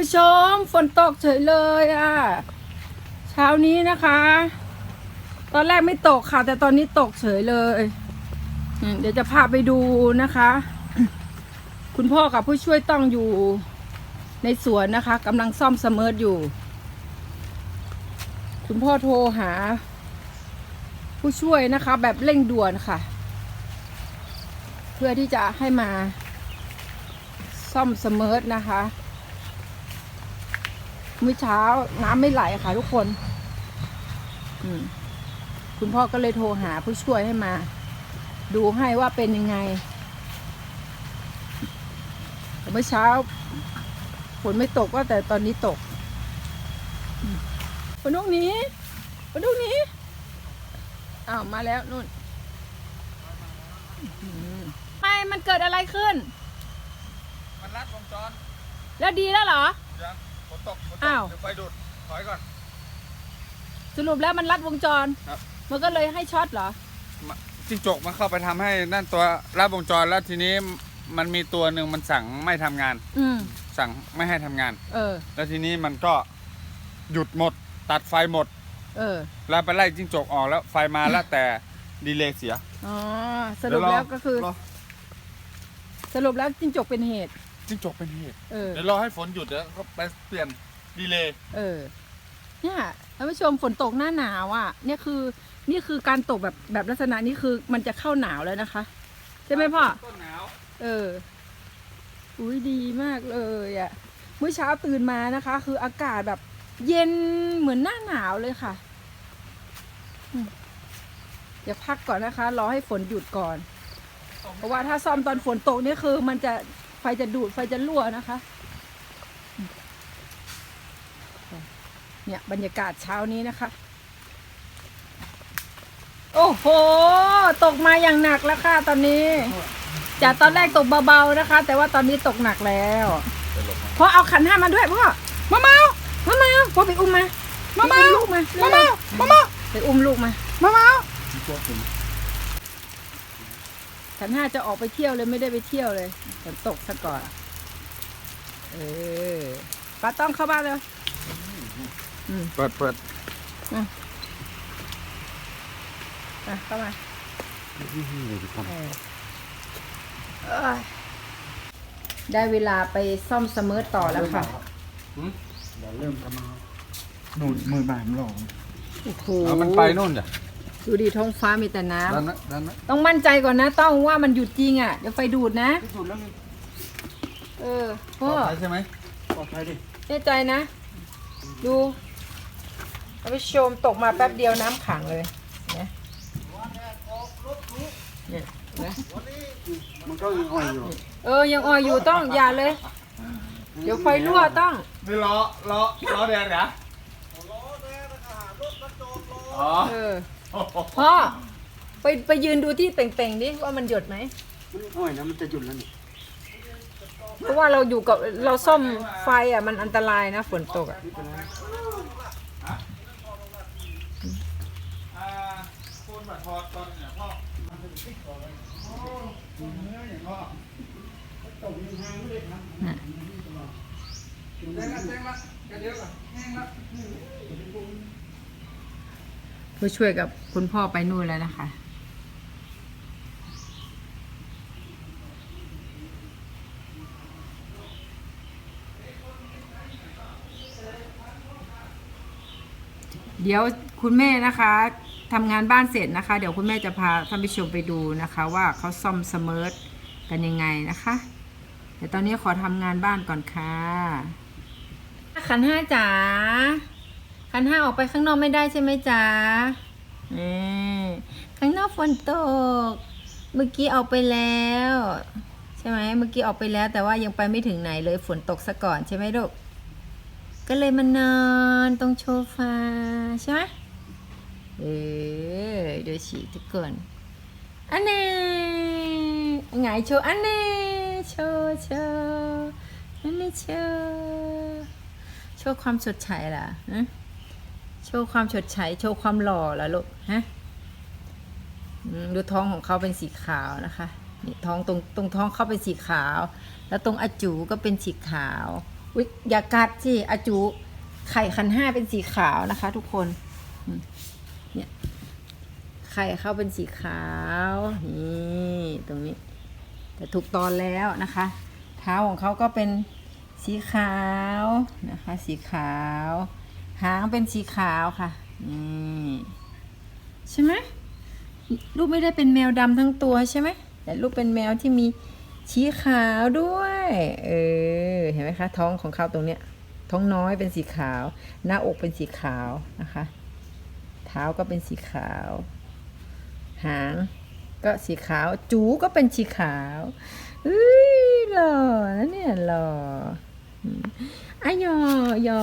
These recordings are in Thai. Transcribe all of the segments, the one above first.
ผู้ชมฝนตกเฉยเลยอะ เช้านี้นะคะ ตอนแรกไม่ตกค่ะ แต่ตอนนี้ตกเฉยเลย เดี๋ยวจะพาไปดูนะคะ คุณพ่อกับผู้ช่วยต้องอยู่ในสวนนะคะกำลังซ่อมเสมออยู่ คุณพ่อโทรหา ผู้ช่วยนะคะ แบบเร่งด่วนค่ะ เพื่อที่จะให้มาซ่อมเสมอนะคะ มื้อเช้าน้ำไม่ไหลค่ะทุกคนอืมคุณพ่อก็เลยโทรหาผู้ช่วยให้มา ดูให้ว่าเป็นยังไงแต่เมื่อเช้าฝนไม่ตกก็แต่ตอนนี้ตกอืมฝนลูกหนี้ฝนลูกหนี้อ้าวมาแล้วนู่นอืมทำไมมันเกิดอะไรขึ้น มันรัดวงจร แล้วดีแล้วเหรอยัง ฝนตกฝนตกอ้าว เดี๋ยวไฟดูดถอยก่อน สรุปแล้วมันลัดวงจร ครับ มันก็เลยให้ช็อตเหรอมาจิ้งจกมันเข้าไปทำให้นั่นตัวรัดวงจรแล้วทีนี้มันมีตัวหนึ่งมันสั่งไม่ทำงาน อืม สั่งไม่ให้ทำงาน เออ แล้วทีนี้มันก็หยุดหมด ตัดไฟหมด เออ แล้วไปไล่จิ้งจกออกแล้วไฟมาแล้วแต่ดีเลย์เสียอ๋อ สรุปแล้วก็คือรอสรุปแล้วจิ้งจกเป็นเหตุ จิ้งจกเป็นเหตุเออ เดี๋ยวรอให้ฝนหยุดแล้วก็ไปเปลี่ยนดีเลย์เออ เนี่ยท่านผู้ชมฝนตกหน้าหนาวอะ เนี่ยคือ นี่คือการตกแบบแบบลักษณะนี้คือมันจะเข้าหนาวแล้วนะคะ ใช่ไหมพ่อ ต้นหนาวเออ อุ้ยดีมากเลยอะ่ะ เมื่อเช้าตื่นมานะคะ คืออากาศแบบ เย็นเหมือนหน้าหนาวเลยค่ะอืมเดี๋ยวพักก่อนนะคะ รอให้ฝนหยุดก่อน เพราะว่าถ้าซ่อมตอนฝนตกเนี่ยคือ มันจะ ไฟจะดูดไฟจะรั่วนะคะอืมเนี่ยบรรยากาศเช้านี้นะคะ โอ้โห ตกมาอย่างหนักแล้วค่ะตอนนี้ จากตอนแรกตกเบาๆนะคะ แต่ว่าตอนนี้ตกหนักแล้วพ่อเอาขันห้ามาด้วยพ่อมาเมามาเมาพ่อไปอุ้มมามาเมาลูกมามาเมามาเมาไปอุ้มลูกมามาเมา ขันห้าจะออกไปเที่ยวเลยไม่ได้ไปเที่ยวเลยฝนตกซะก่อน เออป้าต้องเข้าบ้านเลยอืมเปิดเปิดอะเข้ามาเออเอ้ยได้เวลาไปซ่อมเสมอต่อแล้วค่ะ เดี๋ยวเริ่มทำมาหนูดมือบามหลงโอ้โห เอามันไปนู่นจ้ะ ดูดิท้องฟ้ามีแต่น้ำด้านนั้นด้านนั้นต้องมั่นใจก่อนนะ ต้องว่ามันหยุดจริงอะเดี๋ยวไฟดูดนะ ที่สุดแล้วนี่เออปลพ่ออดภัยใช่ไหมปลอดภัยดิแน่ใจนะ ดูท่านผู้ชมตกมาแป๊บเดียวน้ำขังเลยเนี่ยเนี่ยเห็นไหมมันก็ยังอ่อยอยู่เออยังอ่อยอยู่ต้องอย่าเลย เดี๋ยวไฟรั่วต้อง นี่ล้อล้อล้อแดงเหรออ๋อเออ พ่อไปไปยืนดูที่เป่งๆดิว่ามันหยดไหมมันอ่อยนะมันจะหยุดแล้วนี่เพราะว่าเราอยู่กับเราซ่อมไฟอะมันอันตรายนะฝนตกอะ ไม่เป็นไร เพ่อแจ้งละแจ้งละแกเดี๋ยวก่อช่วยกับคุณพ่อไปนู่นแล้วนะคะ เดี๋ยวคุณแม่นะคะทำงานบ้านเสร็จนะคะ เดี๋ยวคุณแม่จะพาท่านผู้ชมไปดูนะคะ ว่าเขาซ่อมสมอกันยังไงนะคะเดี๋ยวตอนนี้ขอทำงานบ้านก่อนค่ะขันห้าจ๋า ขันห้าออกไปข้างนอกไม่ได้ใช่ไหมจ๋าอืมข้างนอกฝนตก เมื่อกี้ออกไปแล้ว ใช่ไหมเมื่อกี้ออกไปแล้ว แต่ว่ายังไปไม่ถึงไหนเลยฝนตกซะก่อนใช่ไหมลูกก็เลยมานอนตรงโชฟาใช่ไหมเออเดี๋ยวฉีดทุกคนอันนี้ไงโชว์อันนี้โชว์โชว์อันนี้โชว์โชว์ความสดใสล่ะฮะ โชว์ความสดใสโชว์ความหล่อละลูกฮะดูท้องของเขาเป็นสีขาวนะคะนี่ท้องตรงตรงท้องเขาเป็นสีขาว แล้วตรงอาจูก็เป็นสีขาวอุ๊ยอย่ากัดสิอาจูไข่คันห้าเป็นสีขาวนะคะ ทุกคนเนี่ยไข่เขาเป็นสีขาวนี่ตรงนี้ แต่ถูกตอนแล้วนะคะ เท้าของเขาก็เป็นสีขาวนะคะ สีขาว หางเป็นสีขาวค่ะ นี่ใช่ไหมลูกไม่ได้เป็นแมวดำทั้งตัวใช่ไหม แต่ลูกเป็นแมวที่มีสีขาวด้วย เออ เห็นไหมคะ ท้องของเขาตรงเนี้ย ท้องน้อยเป็นสีขาว หน้าอกเป็นสีขาวนะคะ เท้าก็เป็นสีขาว หางก็สีขาว จูก็เป็นสีขาวเอ้ยหล่อนะเนี่ยหล่ออะยอยอ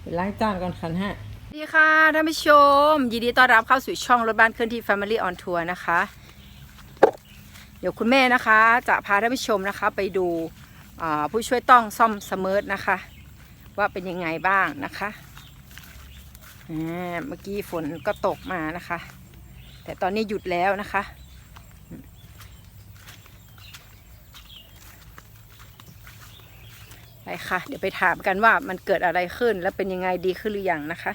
ไปล้างจานก่อนคันฮะสวัสดีค่ะท่านผู้ชม ยินดีต้อนรับเข้าสู่ช่องรถบ้านเคลื่อนที่ Family on Tour นะคะ เดี๋ยวคุณแม่นะคะ จะพาท่านผู้ชมนะคะ ไปดูผู้ช่วยต้องซ่อมเสมอนะคะ ว่าเป็นยังไงบ้างนะคะเมื่อกี้ฝนก็ตกมานะคะ แต่ตอนนี้หยุดแล้วนะคะอืม ไปค่ะ เดี๋ยวไปถามกันว่ามันเกิดอะไรขึ้น แล้วเป็นยังไงดีขึ้นหรือยังนะคะ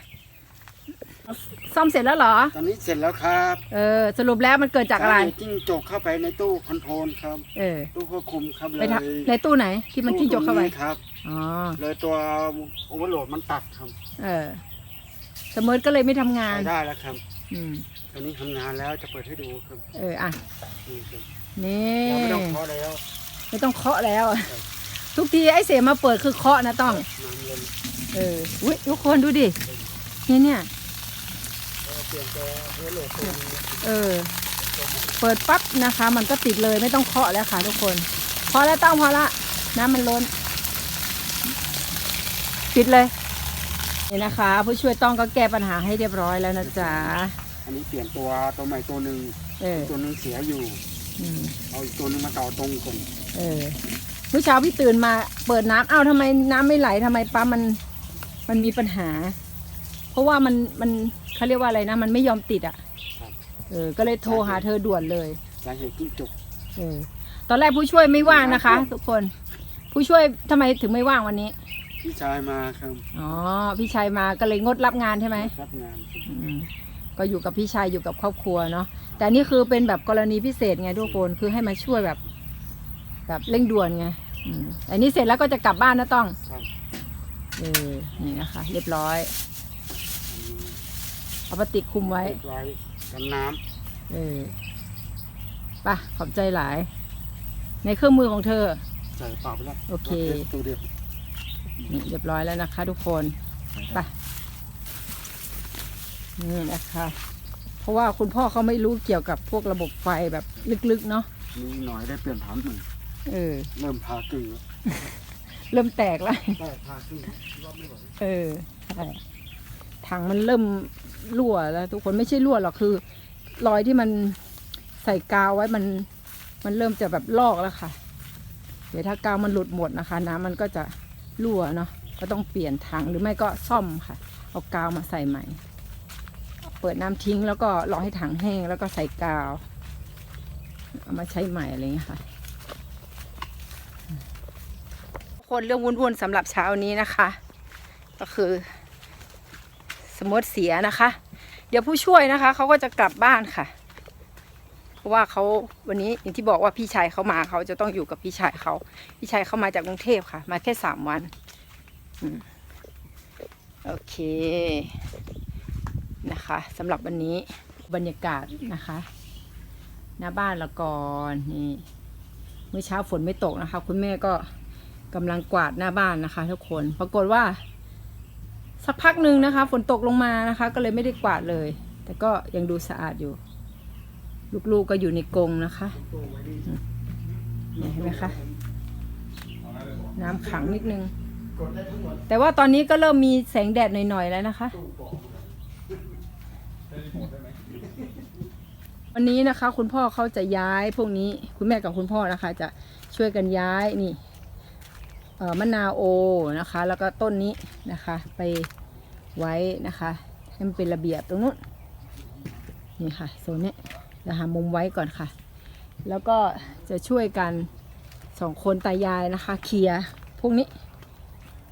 ซ่อมเสร็จแล้วเหรอ ตอนนี้เสร็จแล้วครับเออ สรุปแล้วมันเกิดจากอะไรใส่จิ้งจกเข้าไปในตู้คอนโทรลครับ เออ ตู้ควบคุมครับเลไปยทำในตู้ไหนที่มันจิ้งจกเข้าไป ตู้ตรงนี้ครับ อ๋อ เลยตัวโอเวอร์โหลดมันตัดครับเออสมมติก็เลยไม่ทำงาน ใช้ได้แล้วครับ อืม ตอนนี้ทำงานแล้วจะเปิดให้ดูครับเออ อะ นี่ครับนี่ เราไม่ต้องเคาะแล้ว ไม่ต้องเคาะแล้ว ทุกทีไอ้เสียมาเปิดคือเคาะนะต้องน้ำเย็นเออ อุ้ยทุกคนดูดิเนี่ยเนี่ยเราเปลี่ยนตัวโอเวอร์โหลดตัวนี้เออ เปิดปั๊บนะคะ มันก็ติดเลยไม่ต้องเคาะแล้วค่ะทุกคน พอแล้วต้องพอละน้ำมันล้น ปิดเลยนี่นะคะ ผู้ช่วยต้องก็แก้ปัญหาให้เรียบร้อยแล้วนะจ๊ะ อันนี้เปลี่ยนตัวตัวใหม่ตัวหนึ่งเออ ตัวหนึ่งเสียอยู่ อืมเอาอีกตัวหนึ่งมาต่อตรงก่อนเออเมื่อเช้าพี่ตื่นมาเปิดน้ำอ้าวทำไมน้ำไม่ไหลทำไมปั๊มมันมันมีปัญหา เพราะว่ามันมันเขาเรียกว่าอะไรนะ มันไม่ยอมติดอะครับเออก็เลยโทรหาเธอด่วนเลยสาเหตุจิ้งจกเออตอนแรกผู้ช่วยไม่ว่างนะคะ ทุกคน ผู้ช่วยทำไมถึงไม่ว่างวันนี้ พี่ชายมาครับอ๋อพี่ชายมาก็เลยงดรับงานใช่ไหมรับงานครับอืมก็อยู่กับพี่ชายอยู่กับครอบครัวเนาะแต่นี่คือเป็นแบบกรณีพิเศษไงทุกคนคือให้มาช่วยแบบ แบบเร่งด่วนไง อืมอันนี้เสร็จแล้วก็จะกลับบ้านนะต้องครับ เออนี่นะคะ เรียบร้อยอันนี้เอาพลาสติกคลุมไว้เรียบร้อยกันน้เออไป่ะ ขอบใจหลาย ในเครื่องมือของเธอำใส่เปล่าไปแล้วโอเครถทสตัวเดียว นี่เรียบร้อยแล้วนะคะ ทุกคนไปนี่นะคะ เพราะว่าคุณพ่อเขาไม่รู้เกี่ยวกับพวกระบบไฟแบบลึกๆเนาะมีหน่อยได้เปลี่ยนฐานหนึ่ง เออ เริ่มพากึ่งแล้วเริ่มแตกแล้วได้พากึ่งรอบไม่ไหวเออใช่ถังมันเริ่มรั่วแล้ว ทุกคนไม่ใช่รั่วหรอกคือ รอยที่มันใส่กาวไว้มัน มันเริ่มจะแบบลอกแล้วค่ะ เดี๋ยวถ้ากาวมันหลุดหมดนะคะ น้ำมันก็จะรั่วเนาะก็ต้องเปลี่ยนถังหรือไม่ก็ซ่อมค่ะ เอากาวมาใส่ใหม่ เปิดน้ำทิ้งแล้วก็รอให้ถังแห้งแล้วก็ใส่กาว เอามาใช้ใหม่อะไรอย่างเงี้ยค่ะ คนเรื่องวุ่นๆสำหรับเช้านี้นะคะ ก็คือ สมมติเสียนะคะ เดี๋ยวผู้ช่วยนะคะเขาก็จะกลับบ้านค่ะ เพราะว่าเขาวันนี้อย่างที่บอกว่าพี่ชายเขามาเขาจะต้องอยู่กับพี่ชายเขาพี่ชายเขามาจากกรุงเทพค่ะ มาแค่สามวันอโอเคนะคะสำหรับวันนี้บรรยากาศนะคะหน้าบ้านละก่อนนี่เมื่อเช้าฝนไม่ตกนะคะ คุณแม่ก็ กำลังกวาดหน้าบ้านนะคะ ทุกคนปรากฏว่า สักพักหนึ่งนะคะ ฝนตกลงมานะคะ ก็เลยไม่ได้กวาดเลย แต่ก็ยังดูสะอาดอยู่ ลูกๆก็อยู่ในกรงนะคะนี่เห็นไหมคะน้ำขังนิดนึง แต่ว่าตอนนี้ก็เริ่มมีแสงแดดหน่อยๆแล้วนะคะ วันนี้นะคะ คุณพ่อเขาจะย้ายพวกนี้คุณแม่กับคุณพ่อนะคะ จะช่วยกันย้ายนี่ มะนาวโอนะคะ แล้วก็ต้นนี้นะคะไปไว้นะคะให้มันเป็นระเบียบตรงนู้นนี่ค่ะโซนนี้จะหามุมไว้ก่อนค่ะ แล้วก็จะช่วยกันสองคนตายายนะคะ เคลียร์พวกนี้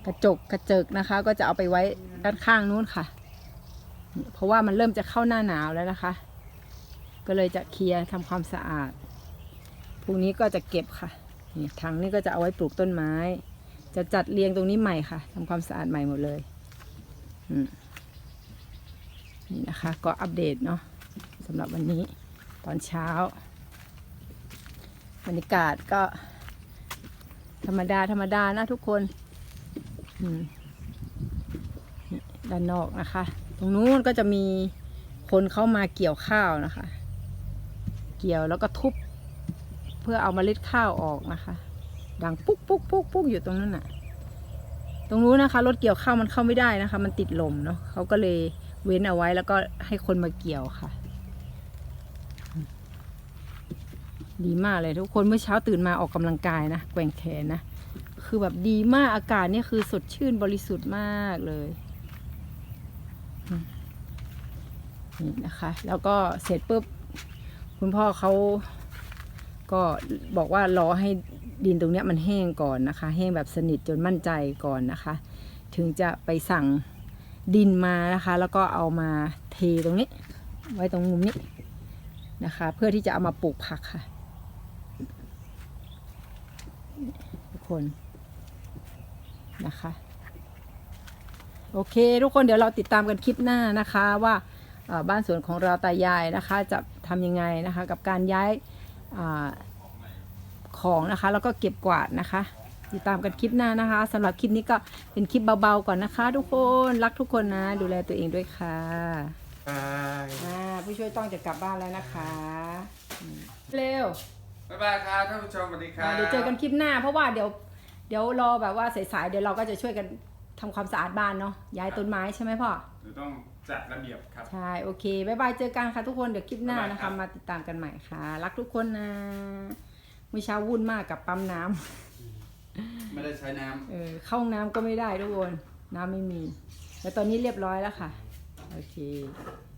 กระจกกระเจิกนะคะ ก็จะเอาไปไว้ด้านข้างนู้นค่ะ เพราะว่ามันเริ่มจะเข้าหน้าหนาวแล้วนะคะ ก็เลยจะเคลียร์ทำความสะอาดพรุ่งนี้ก็จะเก็บค่ะนี่ถังนี้ก็จะเอาไว้ปลูกต้นไม้ จะจัดเรียงตรงนี้ใหม่ค่ะทำความสะอาดใหม่หมดเลยนี่นะคะ ก็อัปเดตเนาะสำหรับวันนี้ตอนเช้า บรรยากาศก็ ธรรมดาธรรมดานะทุกคนด้านนอกนะคะ ตรงนู้นก็จะมีคนเข้ามาเกี่ยวข้าวนะคะ เกี่ยวแล้วก็ทุบ เพื่อเอาเมล็ดข้าวออกนะคะ ดังปุ๊กปุ๊กปุ๊กปุ๊กอยู่ตรงนั้นน่ะ ตรงนู้นนะคะ รถเกี่ยวข้าวมันเข้าไม่ได้นะคะ มันติดลมเนาะเขาก็เลยเว้นเอาไว้แล้วก็ให้คนมาเกี่ยวค่ะ ดีมากเลยทุกคนเมื่อเช้าตื่นมาออกกำลังกายนะแกว่งแขนนะคือแบบดีมากอากาศเนี่ยคือสดชื่นบริสุทธิ์มากเลยนี่นะคะ แล้วก็เสร็จปุ๊บ คุณพ่อเขาก็บอกว่ารอให้ ดินตรงนี้มันแห้งก่อนนะคะ แห้งแบบสนิทจนมั่นใจก่อนนะคะ ถึงจะไปสั่งดินมานะคะ แล้วก็เอามาเทตรงนี้ ไว้ตรงมุมนี้นะคะ เพื่อที่จะเอามาปลูกผักค่ะทุกคนนะคะโอเค ทุกคนเดี๋ยวเราติดตามกันคลิปหน้านะคะว่าบ้านสวนของเราตายายนะคะ จะทำยังไงนะคะ กับการย้ายอา ของนะคะ แล้วก็เก็บกวาดนะคะติดตามกันคลิปหน้านะคะสำหรับคลิปนี้ก็เป็นคลิปเบาๆก่อนนะคะ ทุกคนรักทุกคนนะ ดูแลตัวเองด้วยค่ะใช่อ่าผู้ช่วยต้องจะกลับบ้านแล้วนะคะอืมเร็วบ๊ายบายครับท่านผู้ชมสวัสดีครัอ่าบเดี๋ยวเจอกันคลิปหน้า เพราะว่าเดี๋ยวเดี๋ยวรอแบบว่าสายๆเดี๋ยวเราก็จะช่วยกันทำความสะอาดบ้านเนาะย้ายต้นไม้ใช่ไหมพ่อเดี๋ยวต้องจัดระเบียบครับใช่โอเคบายบายเจอกันค่ะทุกคนเดี๋ยวคลิปหน้าบ๊ายบายนะครัคะบมาติดตามกันใหม่ค่ะ รักทุกคนนะ เมื่อเช้าวุ่นมากกับปั๊มน้ำไม่ได้ใช้น้ำเออเข้าห้องน้ำก็ไม่ได้ทุกคน น้ำไม่มีแต่ตอนนี้เรียบร้อยแล้วค่ะ โอเคบ